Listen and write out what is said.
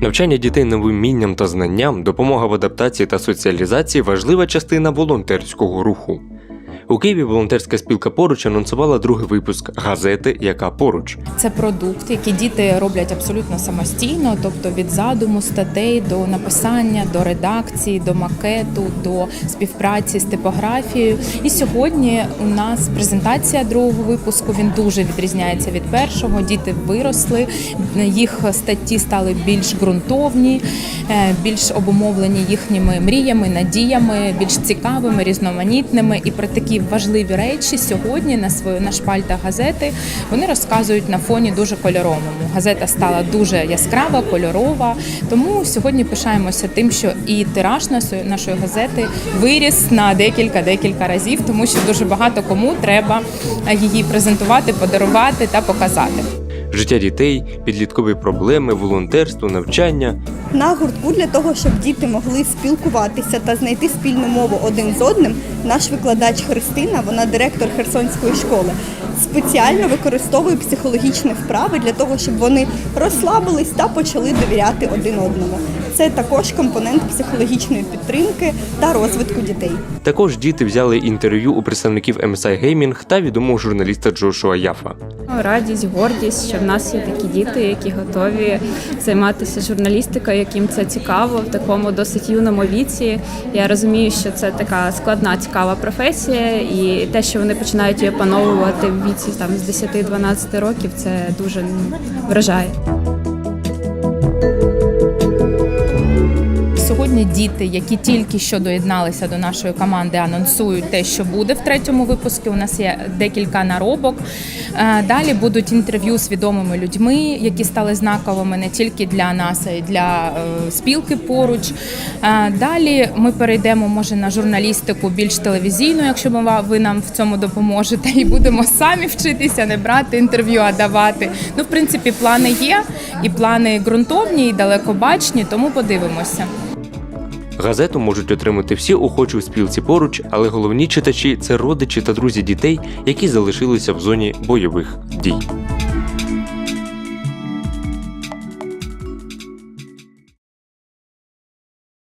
Навчання дітей новим мінням та знанням, допомога в адаптації та соціалізації важлива частина волонтерського руху. У Києві волонтерська спілка поруч анонсувала другий випуск газети, яка поруч. Це продукт, який діти роблять абсолютно самостійно, тобто від задуму статей до написання, до редакції, до макету, до співпраці з типографією. І сьогодні у нас презентація другого випуску. Він дуже відрізняється від першого. Діти виросли, їх статті стали більш ґрунтовні, е, більш обумовлені їхніми мріями, надіями, більш цікавими, різноманітними. І про такі важливі речі сьогодні на свою на шпальтах газети вони розказують на фоні дуже кольоровому. Газета стала дуже яскрава, кольорова. Тому сьогодні пишаємося тим, що і тираж нашої газети виріс на декілька декілька разів, тому що дуже багато кому треба її презентувати, подарувати та показати. Життя дітей, підліткові проблеми, волонтерство, навчання. На гуртку для того, щоб діти могли спілкуватися та знайти спільну мову один з одним, наш викладач Христина, вона директор Херсонської школи, спеціально використовує психологічні вправи для того, щоб вони розслабились та почали довіряти один одному. Це також компонент психологічної підтримки та розвитку дітей. Також діти взяли інтерв'ю у представників MSI Gaming та відомого журналіста Джошуа Яфа. Радість, гордість, що в нас є такі діти, які готові займатися журналістикою, яким це цікаво в такому досить юному віці. Я розумію, що це така складна, цікава професія, і те, що вони починають її опановувати в віці там з 10-12 років, це дуже вражає. Діти, які тільки що доєдналися до нашої команди, анонсують те, що буде в третьому випуску. У нас є декілька наробок. Е, Далі будуть інтерв'ю з відомими людьми, які стали знаковими не тільки для нас, а й для е, спілки поруч. Е, Далі ми перейдемо може на журналістику більш телевізійну, якщо ви нам в цьому допоможете, і будемо самі вчитися, не брати інтерв'ю, а давати. Ну, в принципі, плани є, і плани ґрунтовні, і далекобачні, тому подивимося. Газету можуть отримати всі охочі у спілці поруч, але головні читачі це родичі та друзі дітей, які залишилися в зоні бойових дій.